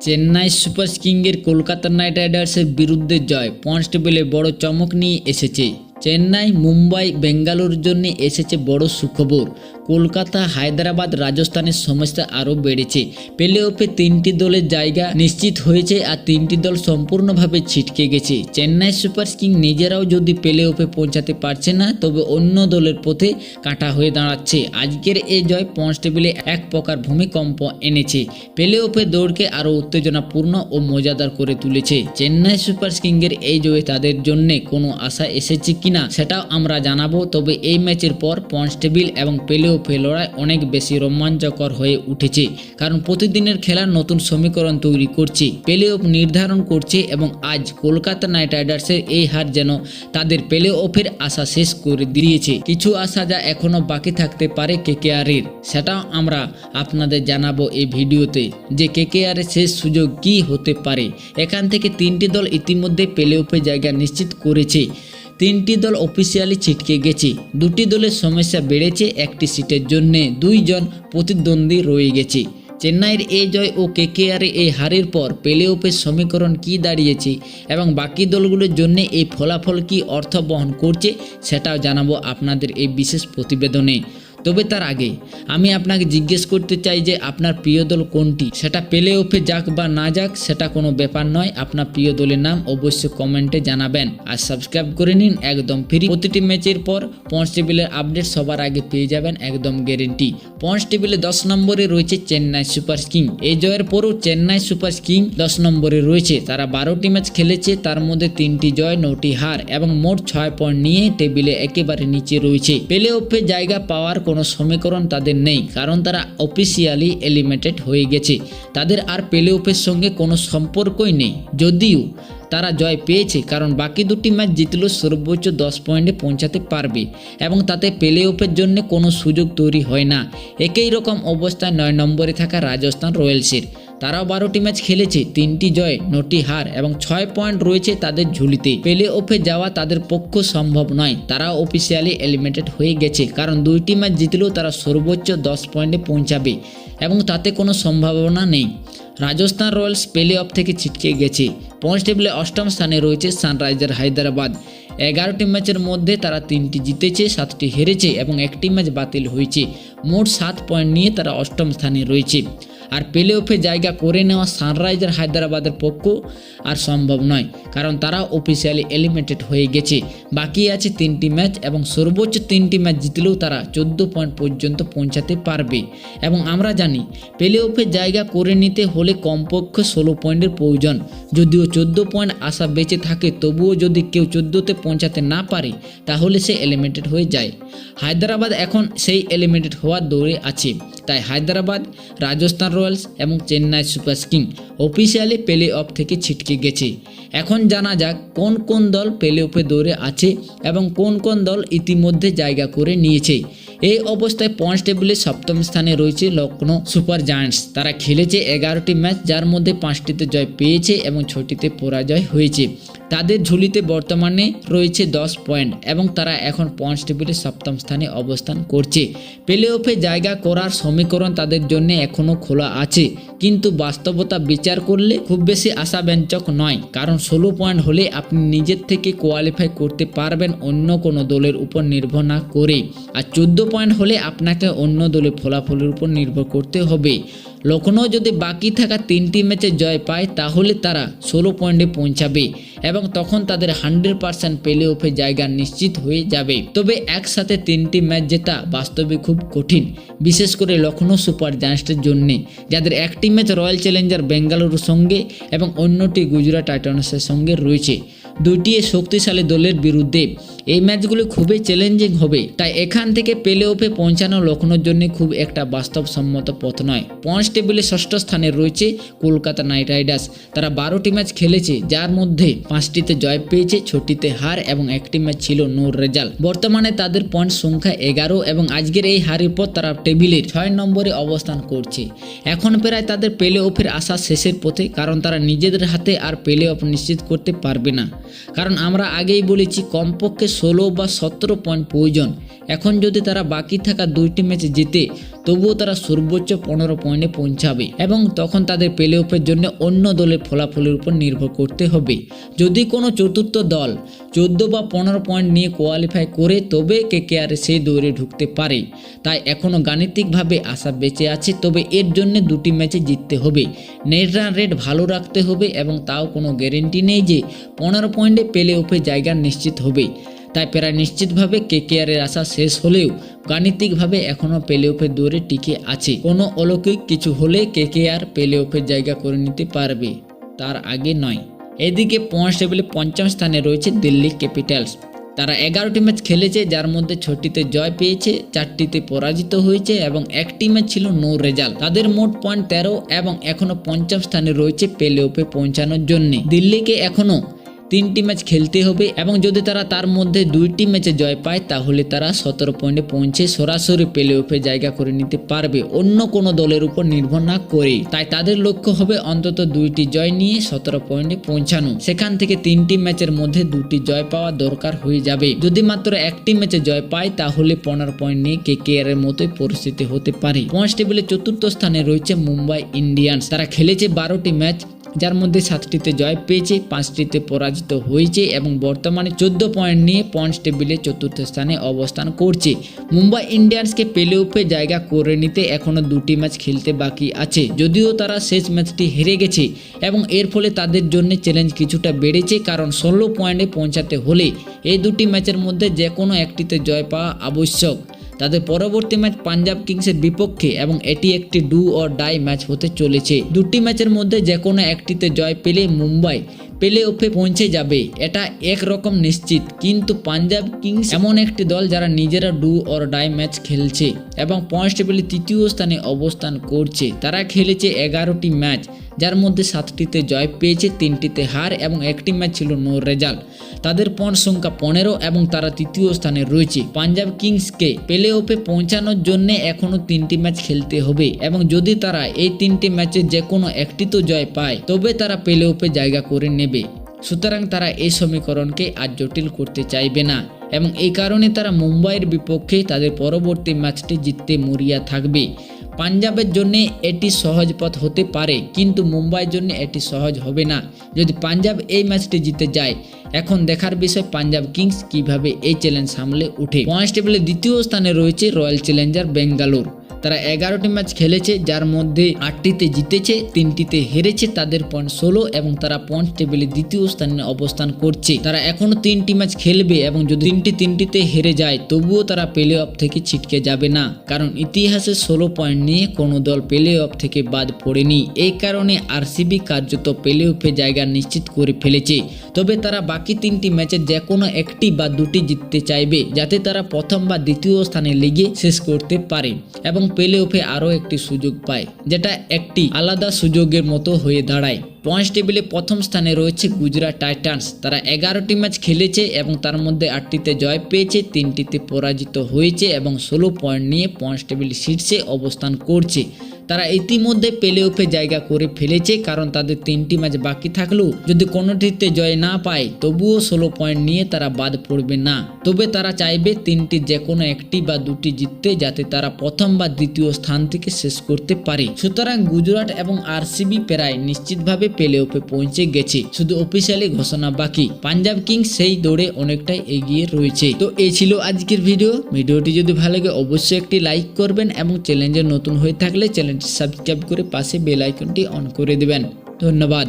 Chennai super কিংয়ের Kolkata knight রাইডার্সের বিরুদ্ধে জয়। কনস্টেবলে বড় চমক নিয়ে এসেছে। চেন্নাই, মুম্বাই, বেঙ্গালুরুর জন্য এসেছে বড় সুখবর। কলকাতা, হায়দ্রাবাদ, রাজস্থানের সমস্যা আরও বেড়েছে। প্লে অফে তিনটি দলের জায়গা নিশ্চিত হয়েছে আর তিনটি দল সম্পূর্ণভাবে ছিটকে গেছে। চেন্নাই সুপার কিং নিজেরাও যদি প্লে অফে পৌঁছাতে পারছে না, তবে অন্য দলের পথে কাটা হয়ে দাঁড়াচ্ছে। আজকের এই জয় পয়েন্টস টেবিলে এক প্রকার ভূমিকম্প এনেছে। প্লে অফে দৌড়কে আরও উত্তেজনাপূর্ণ ও মজাদার করে তুলেছে। চেন্নাই সুপার কিংয়ের এই জয়ে তাদের জন্য কোনো আশা এসেছে কিনা, সেটাও আমরা জানাব। তবে এই ম্যাচের পর পয়েন্টস টেবিল এবং প্লে অফে লড়াই অনেক বেশি রোমাঞ্চকর হয়ে উঠেছে, কারণ প্রতিদিনের খেলার নতুন সমীকরণ তৈরি করছে। প্লে অফ নির্ধারণ করছে এবং আজ কলকাতা নাইট রাইডার্সের এই হার যেন তাদের প্লে অফের আশা শেষ করে দিয়েছে। কিছু আশা যা এখনও বাকি থাকতে পারে কেকেআরের সেটাও আমরা আপনাদের জানাব এই ভিডিওতে যে কেকেআরের শেষ সুযোগ কি হতে পারে। এখান থেকে তিনটি দল ইতিমধ্যে প্লে অফে জায়গা নিশ্চিত করেছে। তিনটি দল অফিসিয়ালি ছিটকে গেছে। দুটি দলের সমস্যা বেড়েছে, একটি সিটের জন্য। দুইজন প্রতিদ্বন্দ্বী রয়ে গেছে। চেন্নাইয়ের এই জয় ও কেকেআর এই হারের পর প্লে অফের সমীকরণ কি দাঁড়িয়েছে এবং বাকি দলগুলোর জন্য এই ফলাফল কি অর্থ বহন করছে, সেটাও জানাব আপনাদের এই বিশেষ প্রতিবেদনে। তবে তার আগে আমি আপনাকে জিজ্ঞেস করতে চাই যে আপনার প্রিয় দল কোনটি? সেটা প্লে অফে যাক বা না যাক, সেটা কোনো ব্যাপার নয়। আপনার প্রিয় দলের নাম অবশ্যই কমেন্টে জানাবেন। আর সাবস্ক্রাইব করে নিন একদম ফ্রি। প্রতিটি ম্যাচের পর পয়েন্টস টেবিলের আপডেট সবার আগে পেয়ে যাবেন একদম গ্যারেন্টি। পয়েন্টস টেবিলে দশ নম্বরে রয়েছে চেন্নাই সুপার কিং। এই জয়ের পরও চেন্নাই সুপার কিং দশ নম্বরে রয়েছে। তারা বারোটি ম্যাচ খেলেছে, তার মধ্যে তিনটি জয়, নটি হার এবং মোট ছয় পয়েন্ট নিয়ে টেবিলে একেবারে নিচে রয়েছে। প্লে অফে জায়গা পাওয়ার কোনো সমীকরণ তাদের নেই, কারণ তারা অফিসিয়ালি এলিমিনেটেড হয়ে গেছে। তাদের আর প্লে অফের সঙ্গে কোনো সম্পর্কই নেই। যদিও তারা জয় পেয়েছে, কারণ বাকি দুটি ম্যাচ জিতলেও সর্বোচ্চ দশ পয়েন্টে পৌঁছাতে পারবে এবং তাতে প্লে অফের জন্য কোনো সুযোগ তৈরি হয় না। একই রকম অবস্থায় নয় নম্বরে থাকা রাজস্থান রয়্যালসের। তারাও বারোটি ম্যাচ খেলেছে, তিনটি জয়, নটি হার এবং ছয় পয়েন্ট রয়েছে তাদের ঝুলিতে। প্লে অফে যাওয়া তাদের পক্ষ সম্ভব নয়। তারা অফিসিয়ালি এলিমিনেটেড হয়ে গেছে, কারণ দুইটি ম্যাচ জিতলেও তারা সর্বোচ্চ দশ পয়েন্টে পৌঁছাবে এবং তাতে কোনো সম্ভাবনা নেই। রাজস্থান রয়্যালস প্লে অফ থেকে ছিটকে গেছে। পয়েন্টস টেবিলে অষ্টম স্থানে রয়েছে সানরাইজার হায়দ্রাবাদ। এগারোটি ম্যাচের মধ্যে তারা তিনটি জিতেছে, সাতটি হেরেছে এবং একটি ম্যাচ বাতিল হয়েছে। মোট সাত পয়েন্ট নিয়ে তারা অষ্টম স্থানে রয়েছে। আর প্লে অফে জায়গা করে নেওয়া সানরাইজার হায়দ্রাবাদের পক্ষ আর সম্ভব নয়, কারণ তারা অফিসিয়ালি এলিমিনেটেড হয়ে গেছে। বাকি আছে তিনটি ম্যাচ এবং সর্বোচ্চ তিনটি ম্যাচ জিতলেও তারা চোদ্দ পয়েন্ট পর্যন্ত পৌঁছাতে পারবে। এবং আমরা জানি প্লে অফে জায়গা করে নিতে হলে কমপক্ষে ষোলো পয়েন্টের প্রয়োজন। যদিও চোদ্দ পয়েন্ট আশা বেঁচে থাকে, তবুও যদি কেউ চোদ্দোতে পৌঁছাতে না পারে, তাহলে সে এলিমিনেটেড হয়ে যায়। হায়দ্রাবাদ এখন সেই এলিমিনেটেড হওয়ার দৌড়ে আছে। তাই হায়দ্রাবাদ, রাজস্থান রয়্যালস এবং Chennai super king officially play off থেকে ছিটকে গেছে। এখন জানা যাক কোন কোন দল প্লে অফে দৌড়ে আছে এবং কোন কোন দল ইতিমধ্যে জায়গা করে নিয়েছে। এই অবস্থায় পয়েন্টস টেবিলে সপ্তম স্থানে রয়েছে লখনৌ সুপার জায়ান্টস। তারা খেলেছে এগারোটি ম্যাচ, যার মধ্যে পাঁচটিতে জয় পেয়েছে এবং ছটিতে পরাজয় হয়েছে। তাদের ঝুলিতে বর্তমানে রয়েছে দশ পয়েন্ট এবং তারা এখন পয়েন্টস টেবিলে সপ্তম স্থানে অবস্থান করছে। প্লে অফে জায়গা করার সমীকরণ তাদের জন্য এখনও খোলা আছে। কিন্তু বাস্তবতা বিচার করলে খুব বেশি আশাব্যঞ্জক নয়, কারণ ষোলো পয়েন্ট হলে আপনি নিজের থেকে কোয়ালিফাই করতে পারবেন অন্য কোনো দলের উপর নির্ভর না করে। আর চোদ্দ পয়েন্ট হলে আপনাকে অন্য দলের ফলাফলের উপর নির্ভর করতে হবে। লখনৌ যদি বাকি থাকা তিনটি ম্যাচে জয় পায়, তাহলে তারা ষোলো পয়েন্টে পৌঁছাবে এবং তখন তাদের হান্ড্রেড পার্সেন্ট প্লে অফে জায়গা নিশ্চিত হয়ে যাবে। তবে একসাথে তিনটি ম্যাচ জেতা বাস্তবে খুব কঠিন, বিশেষ করে লখনৌ সুপার জায়ান্টসের জন্যে, যাদের একটি ম্যাচ রয়্যাল চ্যালেঞ্জার বেঙ্গালুরুর সঙ্গে এবং অন্যটি গুজরাট টাইটান্সের সঙ্গে রয়েছে। দুইটি শক্তিশালী দলের বিরুদ্ধে। এই ম্যাচগুলো খুবই চ্যালেঞ্জিং হবে। তাই এখান থেকে প্লে অফে পৌঁছানো লখনৌর জন্য খুব একটা বাস্তবসম্মত পথ নয়। পয়েন্টস টেবিলে ষষ্ঠ স্থানে রয়েছে কলকাতা নাইট রাইডার্স। তারা বারোটি ম্যাচ খেলেছে, যার মধ্যে পাঁচটিতে জয় পেয়েছে, ছটিতে হার এবং একটি ম্যাচ ছিল নো রেজাল্ট বর্তমানে তাদের পয়েন্ট সংখ্যা এগারো এবং আজকের এই হারের পর তারা টেবিলের ছয় নম্বরে অবস্থান করছে। এখন প্রায় তাদের প্লে অফের আশা শেষের পথে, কারণ তারা নিজেদের হাতে আর প্লে অফ নিশ্চিত করতে পারবে না। কারণ আমরা আগেই বলেছি কমপক্ষে ষোলো বা সতেরো পয়েন্ট প্রয়োজন। এখন যদি তারা বাকি থাকা দুইটি ম্যাচে জিতে তবুও তারা সর্বোচ্চ পনেরো পয়েন্টে পৌঁছাবে এবং তখন তাদের প্লে অফের জন্য অন্য দলের ফলাফলের উপর নির্ভর করতে হবে। যদি কোনো চতুর্থ দল চোদ্দ বা পনেরো পয়েন্ট নিয়ে কোয়ালিফাই করে, তবে কে আর সেই দৌড়ে ঢুকতে পারে। তাই এখনও গাণিতিকভাবে আশা বেঁচে আছে, তবে এর জন্য দুটি ম্যাচে জিততে হবে। নেট রান রেট ভালো রাখতে হবে এবং তাও কোনো গ্যারেন্টি নেই যে পনেরো পয়েন্টে প্লে অফে জায়গা নিশ্চিত হবে। তাই প্রায় নিশ্চিতভাবে কেকেআরের আশা শেষ হলেও গাণিতিকভাবে এখনও প্লে অফের দৌড়ে টিকে আছে। কোনো অলৌকিক কিছু হলে কেকেআর প্লে অফের জায়গা করে নিতে পারবে, তার আগে নয়। এদিকে পয়েন্টস টেবিলে পঞ্চম স্থানে রয়েছে দিল্লি ক্যাপিটালস। তারা এগারোটি ম্যাচ খেলেছে, যার মধ্যে ছটিতে জয় পেয়েছে, চারটিতে পরাজিত হয়েছে এবং একটি ম্যাচ ছিল নো রেজাল্ট। তাদের মোট পয়েন্ট তেরো এবং এখনও পঞ্চম স্থানে রয়েছে প্লে অফে পৌঁছানোর জন্য। দিল্লিকে এখনও তিনটি ম্যাচ খেলতে হবে এবং যদি তারা তার মধ্যে দুইটি ম্যাচে জয় পায়, তাহলে তারা সতেরো পয়েন্টে পৌঁছে সরাসরি প্লে অফে জায়গা করে নিতে পারবে। অন্য কোনো দলের উপর নির্ভর না করে তাই তাদের লক্ষ্য হবে অন্তত দুইটি জয় নিয়ে সতেরো পয়েন্টে পৌঁছানো। সেখান থেকে তিনটি ম্যাচের মধ্যে দুটি জয় পাওয়া দরকার হয়ে যাবে। যদি মাত্র একটি ম্যাচে জয় পায়, তাহলে পনেরো পয়েন্ট নিয়ে কে কে এর মতোই পরিস্থিতি হতে পারে। পয়েন্টস টেবিলে চতুর্থ স্থানে রয়েছে মুম্বাই ইন্ডিয়ান্স। তারা খেলেছে বারোটি ম্যাচ যার মধ্যে সাতটিতে জয় পেয়েছে, পাঁচটিতে পরাজিত হয়েছে এবং বর্তমানে চোদ্দ পয়েন্ট নিয়ে পয়েন্টস টেবিলে চতুর্থ স্থানে অবস্থান করছে। মুম্বাই ইন্ডিয়ান্সকে প্লে অফে জায়গা করে নিতে এখনও দুটি ম্যাচ খেলতে বাকি আছে, যদিও তারা শেষ ম্যাচটি হেরে গেছে এবং এর ফলে তাদের জন্য চ্যালেঞ্জ কিছুটা বেড়েছে কারণ ষোলো পয়েন্টে পৌঁছাতে হলে এই দুটি ম্যাচের মধ্যে যে কোনো একটিতে জয় পাওয়া আবশ্যক। তাদের পরবর্তী ম্যাচ পাঞ্জাব কিংসের বিপক্ষে এবং এটি একটি ডু অর ডাই ম্যাচ হতে চলেছে। দুটি ম্যাচের মধ্যে যে কোনো একটিতে জয় পেলে মুম্বাই প্লে অফে পৌঁছে যাবে। এটা একরকম নিশ্চিত, কিন্তু পাঞ্জাব কিংস এমন একটি দল যারা নিজেরা ডু অর ডাই ম্যাচ খেলছে এবং পয়েন্টস টেবিলে তৃতীয় স্থানে অবস্থান করছে। তারা খেলেছে এগারোটি ম্যাচ যার মধ্যে সাতটিতে জয় পেয়েছে, তিনটিতে হার এবং একটি ম্যাচ ছিল নো রেজাল্ট তাদের পয়েন্ট সংখ্যা পনেরো এবং তারা তৃতীয় স্থানে রয়েছে। পাঞ্জাব কিংসকে প্লে অফে পৌঁছানোর জন্য এখনও তিনটি ম্যাচ খেলতে হবে এবং যদি তারা এই তিনটি ম্যাচে যে কোনো একটি তো জয় পায়, তবে তারা প্লে অফে জায়গা করে নেবে। সুতরাং তারা এই সমীকরণকে আর জটিল করতে চাইবে না এবং এই কারণে তারা মুম্বাইয়ের বিপক্ষে তাদের পরবর্তী ম্যাচটি জিততে মরিয়া থাকবে। পাঞ্জাবের জন্য এটি সহজ পথ হতে পারে, কিন্তু মুম্বাইয়ের জন্য এটি সহজ হবে না। যদি পাঞ্জাব এই ম্যাচটি জিতে যায়, এখন দেখার বিষয় পাঞ্জাব কিংস কীভাবে এই চ্যালেঞ্জ সামলে উঠে কনস্টেবলের টেবিলে দ্বিতীয় স্থানে রয়েছে রয়্যাল চ্যালেঞ্জার বেঙ্গালোর। তারা এগারোটি ম্যাচ খেলেছে, যার মধ্যে আটটিতে জিতেছে, তিনটিতে হেরেছে, তাদের পয়েন্ট ষোলো এবং তারা পয়েন্ট টেবিলে দ্বিতীয় স্থানে অবস্থান করছে। তারা এখনও তিনটি ম্যাচ খেলবে এবং যদি তিনটি তিনটিতে হেরে যায়, তবুও তারা প্লে অফ থেকে ছিটকে যাবে না। কারণ ইতিহাসে ষোলো পয়েন্ট নিয়ে কোনো দল প্লে অফ থেকে বাদ পড়েনি। এই কারণে আরসিবি কার্যত প্লে অফে জায়গা নিশ্চিত করে ফেলেছে। তবে তারা বাকি তিনটি ম্যাচে যে কোনো একটি বা দুটি জিততে চাইবে, যাতে তারা প্রথম বা দ্বিতীয় স্থানে লিগে শেষ করতে পারে। এবং প্লে অফে আরও একটি সুযোগ পায়, যেটা একটি আলাদা সুযোগের মতো হয়ে দাঁড়ায়। পয়েন্টস টেবিলে প্রথম স্থানে রয়েছে গুজরাট টাইটান্স। তারা এগারোটি ম্যাচ খেলেছে এবং তার মধ্যে আটটিতে জয় পেয়েছে, তিনটিতে পরাজিত হয়েছে এবং ষোলো পয়েন্ট নিয়ে পয়েন্টস টেবিল শীর্ষে অবস্থান করছে। তারা ইতিমধ্যে প্লে অফে জায়গা করে ফেলেছে, কারণ তাদের তিনটি ম্যাচ বাকি থাকলেও যদি কোনোটিতে জয় না পায়, তবুও ষোলো পয়েন্ট নিয়ে তারা বাদ পড়বে না। তবে তারা চাইবে তিনটি যে কোনো একটি বা দুটি জিততে, যাতে তারা প্রথম বা দ্বিতীয় স্থান থেকে শেষ করতে পারে। সুতরাং গুজরাট এবং আরসিবি প্রায় নিশ্চিতভাবে প্লে অফে পৌঁছে গেছে। শুধু অফিসিয়ালি ঘোষণা বাকি। পাঞ্জাব কিংস সেই দৌড়ে অনেকটাই এগিয়ে রয়েছে। তো এই ছিল আজকের ভিডিও। ভিডিওটি যদি ভালো লাগে, অবশ্যই একটি লাইক করবেন এবং চ্যানেলে নতুন হয়ে থাকলে চ্যানেলটি সাবস্ক্রাইব করে পাশে বেল আইকনটি অন করে দেবেন। ধন্যবাদ।